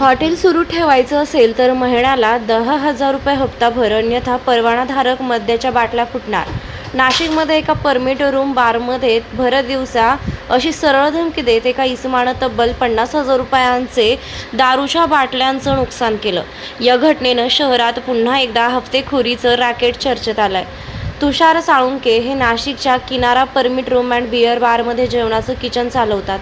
Hotel सुरू ठेवायचं असेल तर महिन्याला दहा हजार रुपये हप्ता भर अन्यथा परवानाधारक मद्याच्या बाटल्या फुटणार. नाशिकमध्ये एका परमिट रूम बारमध्ये भर दिवसा अशी सरळ धमकी देत एका इसमानं तब्बल पन्नास हजार रुपयांचे दारूच्या बाटल्यांचं नुकसान केलं. या घटनेनं शहरात पुन्हा एकदा हफ्तेखोरीचं रॅकेट चर्चेत आलं आहे तुषार साळुंके हे नाशिकच्या Kinara permit room and beer बारमध्ये जेवणाचं किचन चालवतात.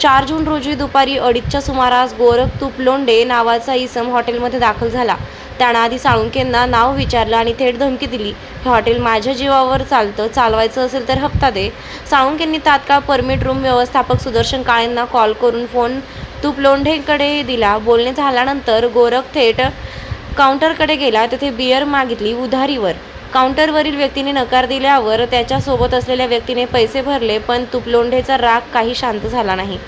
चार जून रोजी दुपारी अडीचच्या सुमारास गोरख तुपलोंडे नावाचा इसम हॉटेलमध्ये दाखल झाला. त्यानं आधी साळुंकेंना नाव विचारलं आणि थेट धमकी दिली. हे हॉटेल माझ्या जीवावर चालतं चालवायचं असेल तर हप्ता दे. साळुंकेंनी तात्काळ परमिट रूम व्यवस्थापक सुदर्शन काळेंना कॉल करून फोन तुपलोंढेकडे दिला. बोलणे झाल्यानंतर गोरख थेट काउंटरकडे गेला. तेथे बियर मागितली उधारीवर. काउंटरवरील व्यक्तीने नकार दिल्यावर त्याच्यासोबत असलेल्या व्यक्तीने पैसे भरले पण तुपलोंढेचा राग काही शांत झाला नाही.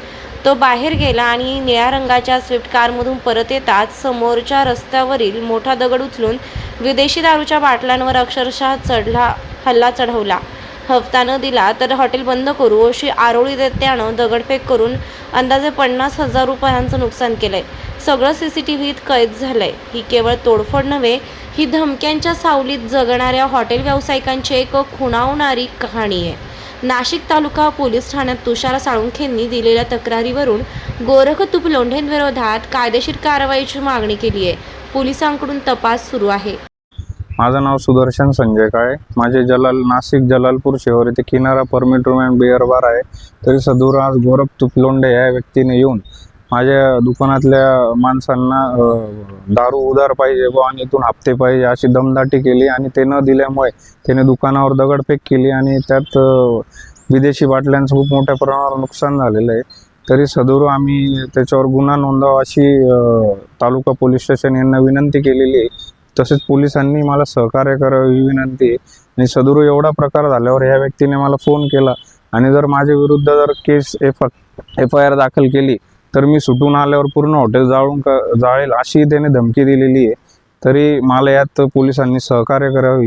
तो बाहेर गेला आणि निळ्या रंगाच्या स्विफ्ट कारमधून परत येताच समोरच्या रस्त्यावरील मोठा दगड उचलून विदेशी दारूच्या बाटल्यांवर अक्षरशः चढला हल्ला चढवला. हप्ता न दिला तर हॉटेल बंद करू अशी आरोळी देत त्यानं दगडफेक करून अंदाजे पन्नास हजार रुपयांचं नुकसान केलंय. सगळं सी सी टी व्हीत कैद झालंय. ही केवळ तोडफोड नव्हे ही धमक्यांच्या सावलीत जगणाऱ्या हॉटेल व्यावसायिकांची एक खुणावणारी कहाणी आहे. नाशिक तालुका पोलीस ठाण्यात तुषार साळुंखेंनी दिलेल्या तक्रारीवरून गोरख तुपलोंढेंविरोधात कायदेशीर कारवाईची मागणी केली आहे पोलिसांकडून तपास सुरू आहे. माझं नाव सुदर्शन संजय काळे. माझे जलाल नाशिक जलालपूर शहर येथे Kinara permit room and beer bar आहे. तरी सदूर आज गोरख तुपलोंडे या व्यक्तीने येऊन माझ्या दुकानातल्या माणसांना दारू उधार पाहिजे व आणि इथून हप्ते पाहिजे अशी दमदाटी केली आणि ते न दिल्यामुळे त्याने दुकानावर दगडफेक केली आणि त्यात विदेशी बाटल्यांचं खूप मोठ्या प्रमाणावर नुकसान झालेलं आहे. तरी सदूर आम्ही त्याच्यावर गुन्हा नोंदवा अशी तालुका पोलीस स्टेशन यांना विनंती केलेली आहे. तसेच पोलिसांनी मला सहकार्य करावी विनंती आणि सदुरू एवढा प्रकार झाल्यावर ह्या व्यक्तीने मला फोन केला. आणि जर माझ्या विरुद्ध जर case F F I R दाखल केली तर मी सुटून आल्यावर पूर्ण हॉटेल जाळून क जाळेल अशी त्याने धमकी दिलेली आहे. तरी मला यात पोलिसांनी सहकार्य करावे